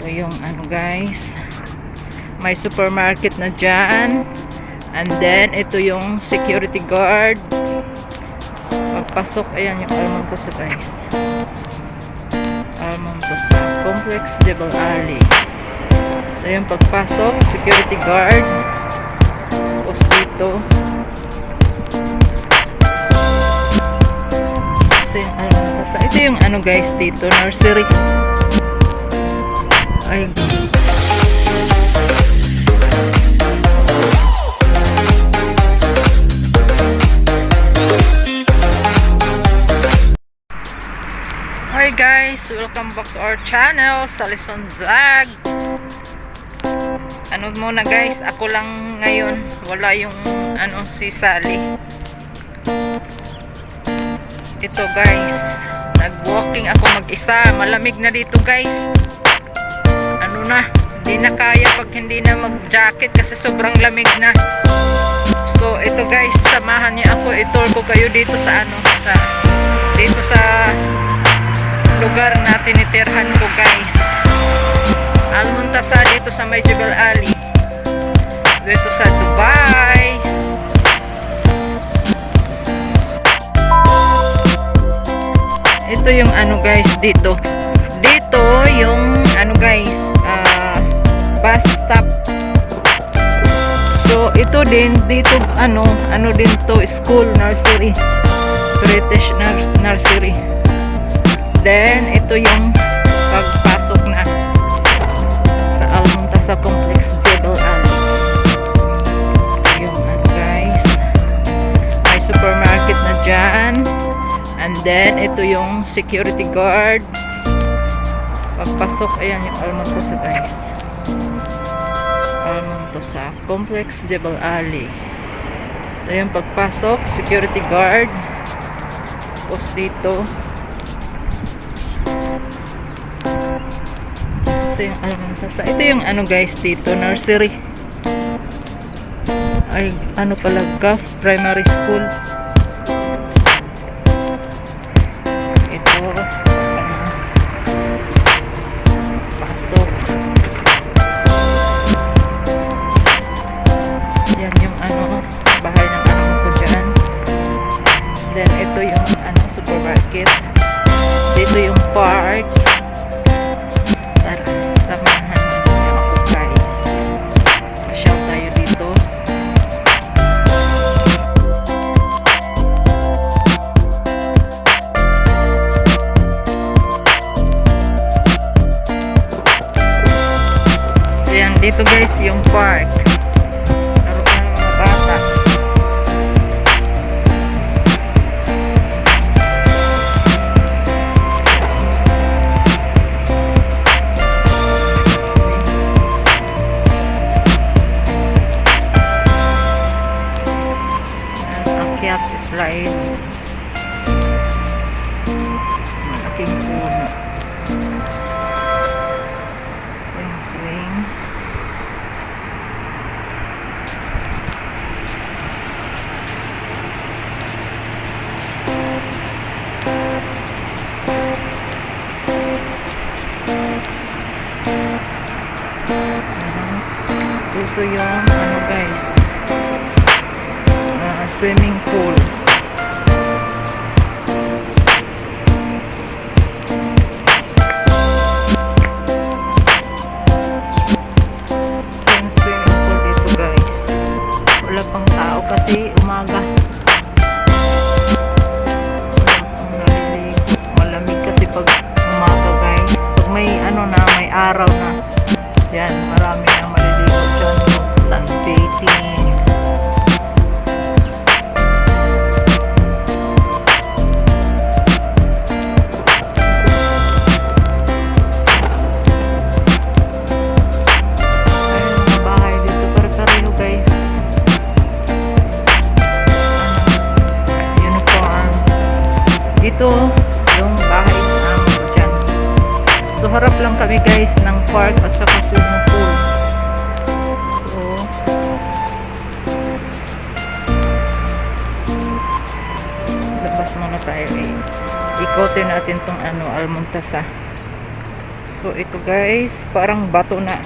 Ito yung ano guys. May supermarket na dyan. And then, ito yung security guard. Pagpasok, ayan yung Almontosa guys. Almontosa. Complex Jebel Ali. Ito yung pagpasok, security guard. Tapos dito. Ito yung Almontosa. Ito yung ano guys dito, nursery. Ay, Hi guys, welcome back to our channel, Salison Vlog. Ano muna guys, ako lang ngayon, wala yung ano si Sally. Ito guys, nag-walking ako mag-isa, malamig na dito guys. Na, hindi na kaya pag hindi na mag-jacket kasi sobrang lamig na. So ito guys, samahan niyo ako, i-tour ko kayo dito sa ano, sa dito sa lugar na tinitirhan ko guys. Almuntasa dito sa May Jebel Ali. Dito sa Dubai. Ito yung ano guys dito. Dito yung ano guys bus stop so ito din dito ano ano din to school nursery British nur- nursery Then, ito yung pagpasok na sa Almontasa Complex Jebel. Ito yung ano guys. May supermarket na dyan. And then, ito yung security guard. Pagpasok, ayan yung Almontosa guys. Almontosa Complex Jebel Ali. Ito yung pagpasok, security guard. Tapos dito, ito yung Almantasa. Ito yung ano guys dito, nursery. Ay, ano pala, GAF Primary School. Dito, yung bahay namin dyan. So, harap lang kami guys ng park at saka swimming pool. So, labas muna tayo eh. Ikotin natin tong ano, Almontasa. So ito guys, parang bato na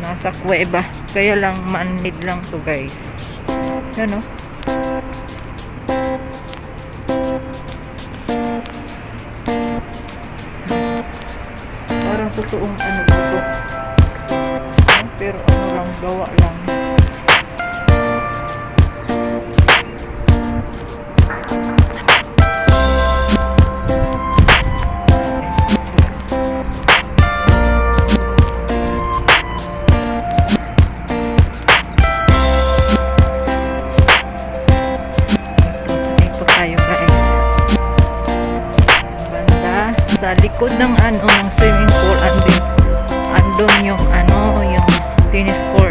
nasa kuweba. Kaya lang manid lang to guys. Yan oh. Parang totoong ano dito. Pero ano lang, gawa lang. Sa likod ng ano ng swimming pool andin andon yung ano yung tennis court.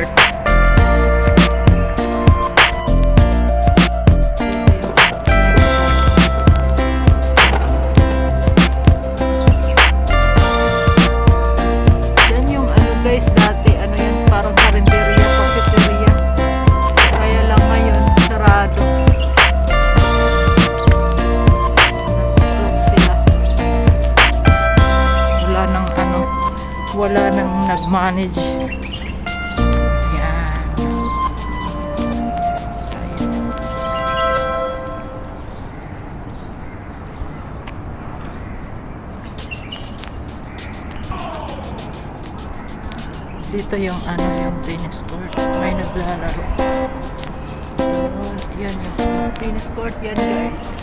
Wala nang nag-manage. Yan. Dito yung ano yung tennis court. May naglalaro. Yan yung tennis court yan guys.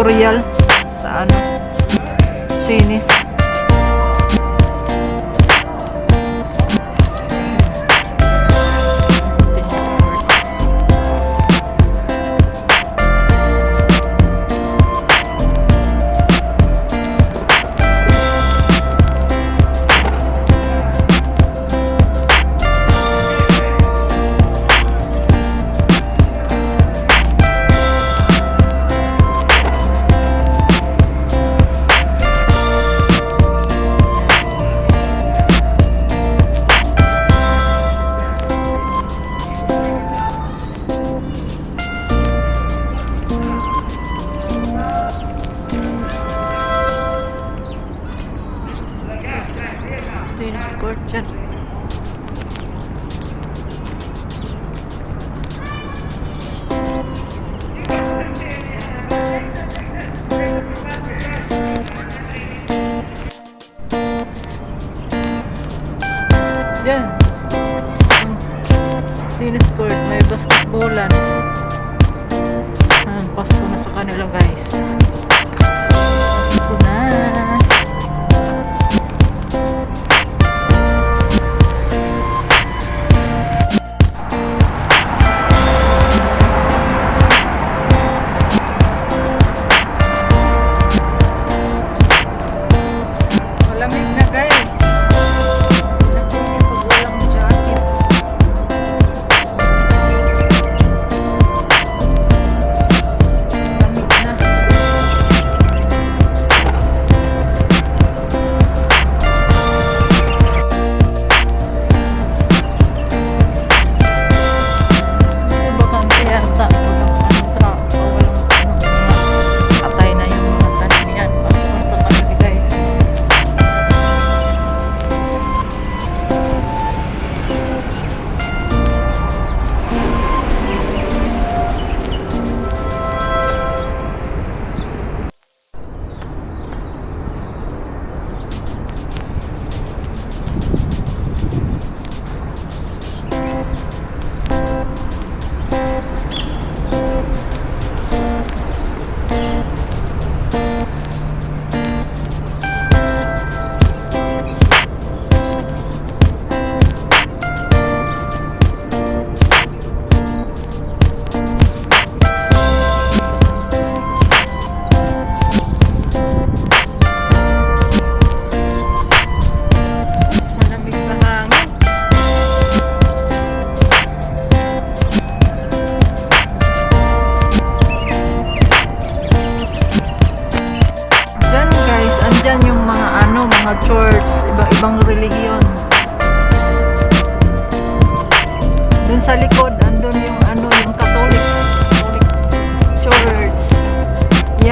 Tutorial sa ano, tennis.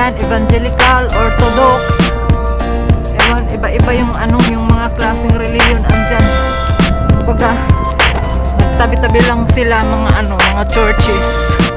Yan, evangelical, orthodox. Ewan, iba-iba yung ano, yung mga klaseng relihiyon andyan. Kumbaga, nagtabi-tabi lang sila mga ano, mga churches.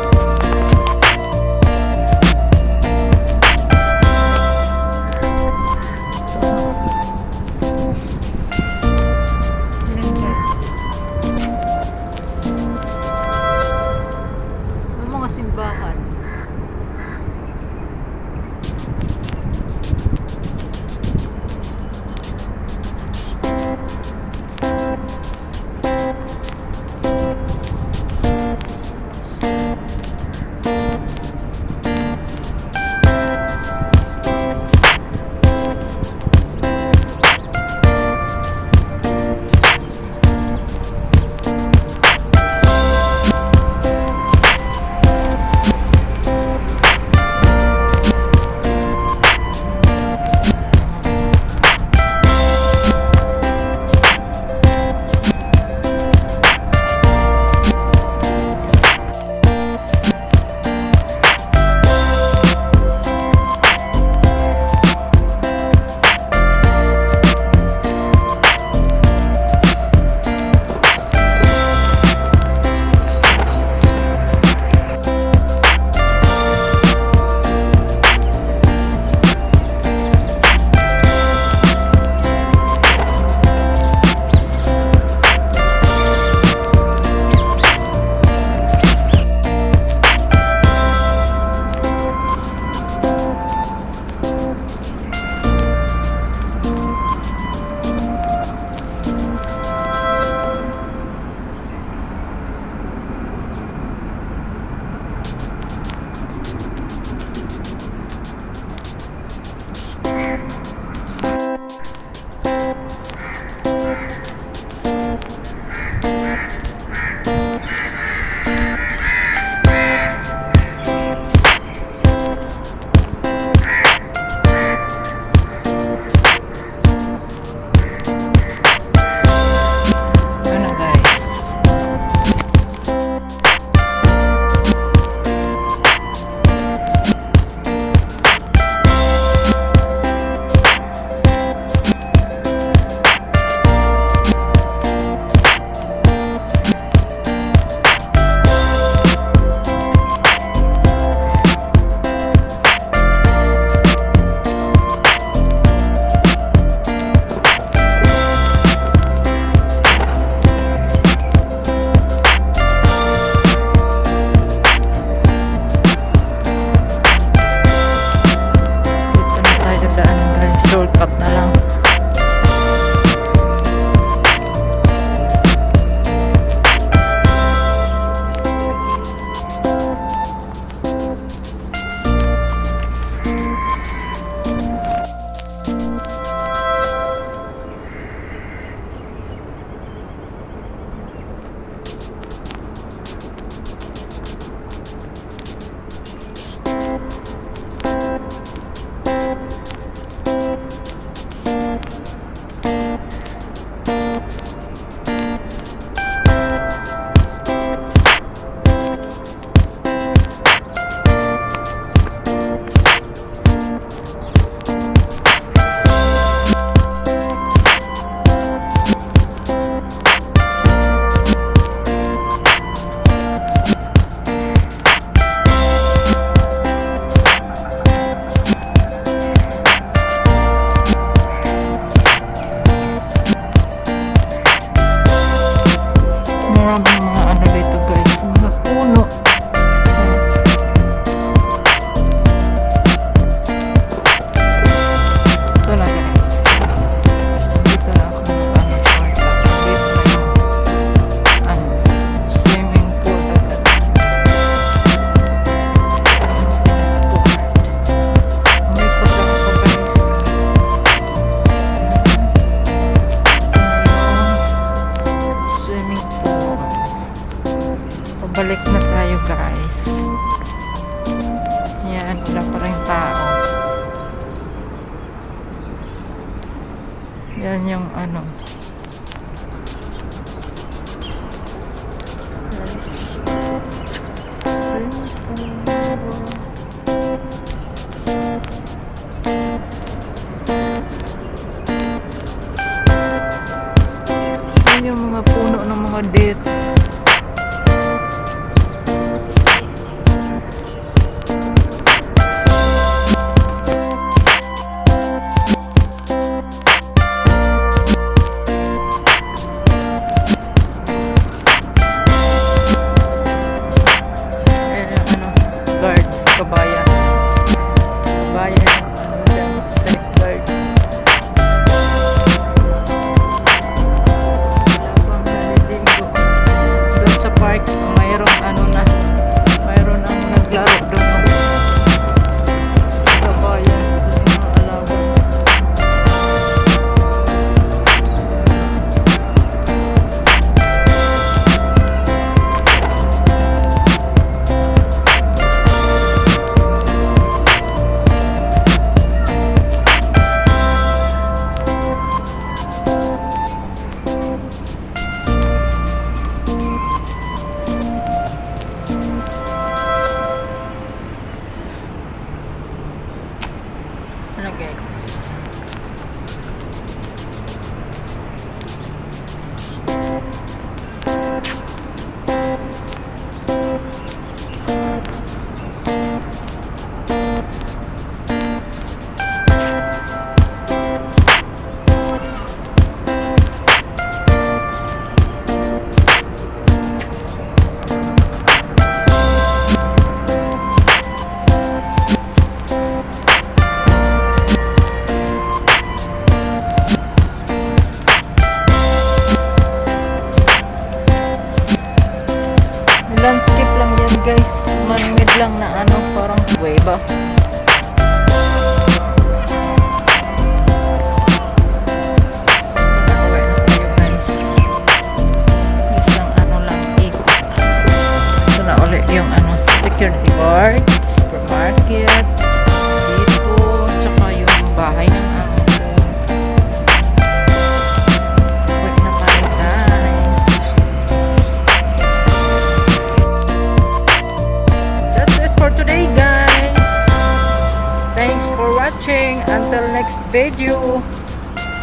video.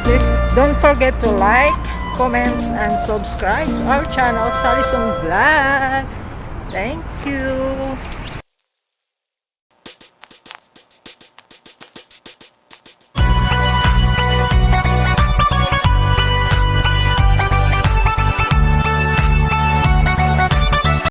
Please don't forget to like, comments, and subscribe our channel, Salisong Vlog. Thank you.